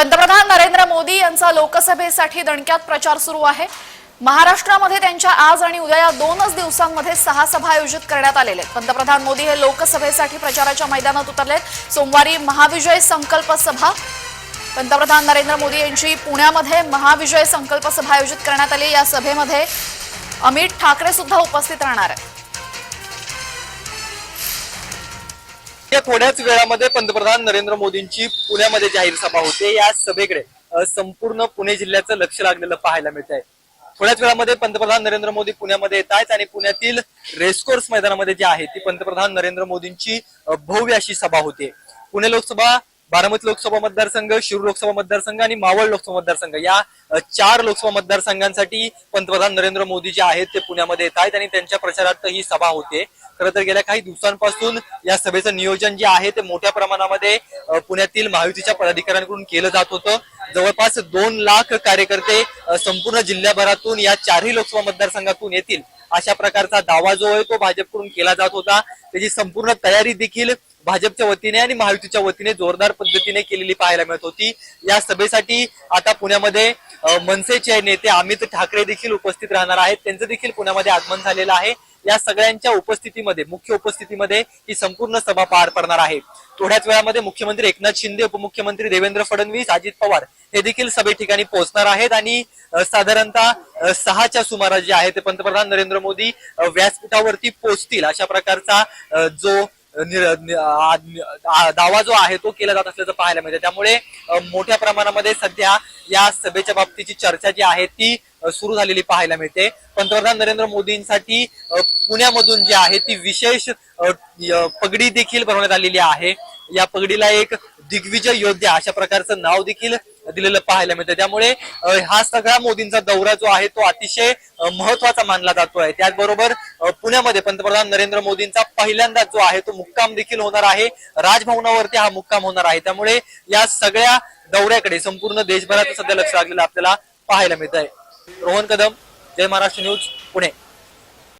पंतप्रधान नरेंद्र मोदी यांचा लोकसभेसाठी दणक्यात प्रचार सुरू आहे. महाराष्ट्रामध्ये त्यांच्या आज आणि उद्या या दोनच दिवसांमध्ये सहा सभा आयोजित करण्यात आलेले आहेत. पंतप्रधान मोदी हे लोकसभेसाठी प्रचाराच्या मैदानात उतरलेत. सोमवारी महाविजय संकल्प सभा. पंतप्रधान नरेंद्र मोदी यांची पुण्यामध्ये महाविजय संकल्प सभा आयोजित करण्यात आली. या सभेमध्ये अमित ठाकरे सुद्धा उपस्थित राहणार आहेत. या थोड्याच वेळामध्ये पंतप्रधान नरेंद्र मोदींची पुण्यामध्ये जाहीर सभा होते या सभेकडे संपूर्ण पुणे जिल्ह्याचं लक्ष लागलेलं पाहायला मिळत आहे थोड्याच वेळामध्ये पंतप्रधान नरेंद्र मोदी पुण्यामध्ये येत आहेत आणि पुण्यातील रेसकोर्स मैदानामध्ये जी आहे ती पंतप्रधान नरेंद्र मोदींची भव्य अशी सभा होते. पुणे लोकसभा बारामती लोकसभा मतदारसंघ शिरूर लोकसभा मतदारसंघ आणि मावळ लोकसभा मतदारसंघ. या चार लोकसभा मतदारसंघांसाठी पंतप्रधान नरेंद्र मोदी जे आहेत ते पुण्यामध्ये येत आहेत आणि त्यांच्या प्रचारात ही सभा होते. खरं तर गेल्या काही दिवसांपासून या सभेचं नियोजन जे आहे ते मोठ्या प्रमाणामध्ये पुण्यातील महायुतीच्या पदाधिकाऱ्यांकडून केलं जात होतं. जवळपास दोन लाख कार्यकर्ते संपूर्ण जिल्ह्याभरातून या चारही लोकसभा मतदारसंघातून येतील. अशा प्रकारचा दावा जो आहे तो भाजपकडून केला जात होता. त्याची संपूर्ण तयारी देखील भाजपच्या वतीने आणि महायुतीच्या वतीने जोरदार पद्धतीने केलेली पाहायला मिळत होती. या सभेसाठी आता पुण्यामध्ये मनसेचे नेते अमित ठाकरे देखील उपस्थित राहणार आहेत. त्यांचं देखील पुण्यामध्ये आगमन झालेलं आहे. या सगळ्यांच्या उपस्थितीमध्ये मुख्य उपस्थितीमध्ये ही संपूर्ण सभा पार पडणार आहे. थोड्याच वेळामध्ये मुख्यमंत्री एकनाथ शिंदे उपमुख्यमंत्री देवेंद्र फडणवीस अजित पवार हे देखील सभे ठिकाणी पोहोचणार आहेत. आणि साधारणतः सहाच्या सुमारास जे आहे ते पंतप्रधान नरेंद्र मोदी व्यासपीठावरती पोहोचतील. अशा प्रकारचा जो दावा जो आहे तो केला जात असल्याचं पाहायला मिळते. त्यामुळे मोठ्या प्रमाणामध्ये सध्या या सभेच्या बाबतीची चर्चा जी आहे ती सुरू झालेली पाहायला मिळते. पंतप्रधान नरेंद्र मोदींसाठी पुण्यामधून जी आहे ती विशेष पगडी देखील बनवण्यात आलेली आहे. या पगडीला एक दिग्विजय योद्धा अशा प्रकारचं नाव देखील दिलेलं पाहायला मिळतं. त्यामुळे हा सगळा मोदींचा दौरा जो आहे तो अतिशय महत्त्वाचा मानला जातोय त्याचबरोबर पुण्यामध्ये पंतप्रधान नरेंद्र मोदींचा पहिल्यांदा जो आहे तो मुक्काम देखील होणार आहे. राजभवनावरती हा मुक्काम होणार आहे. त्यामुळे या सगळ्या दौऱ्याकडे संपूर्ण देशभरात सध्या लक्ष लागलेलं आपल्याला पाहायला मिळत आहे रोहन कदम जय महाराष्ट्र न्यूज पुणे.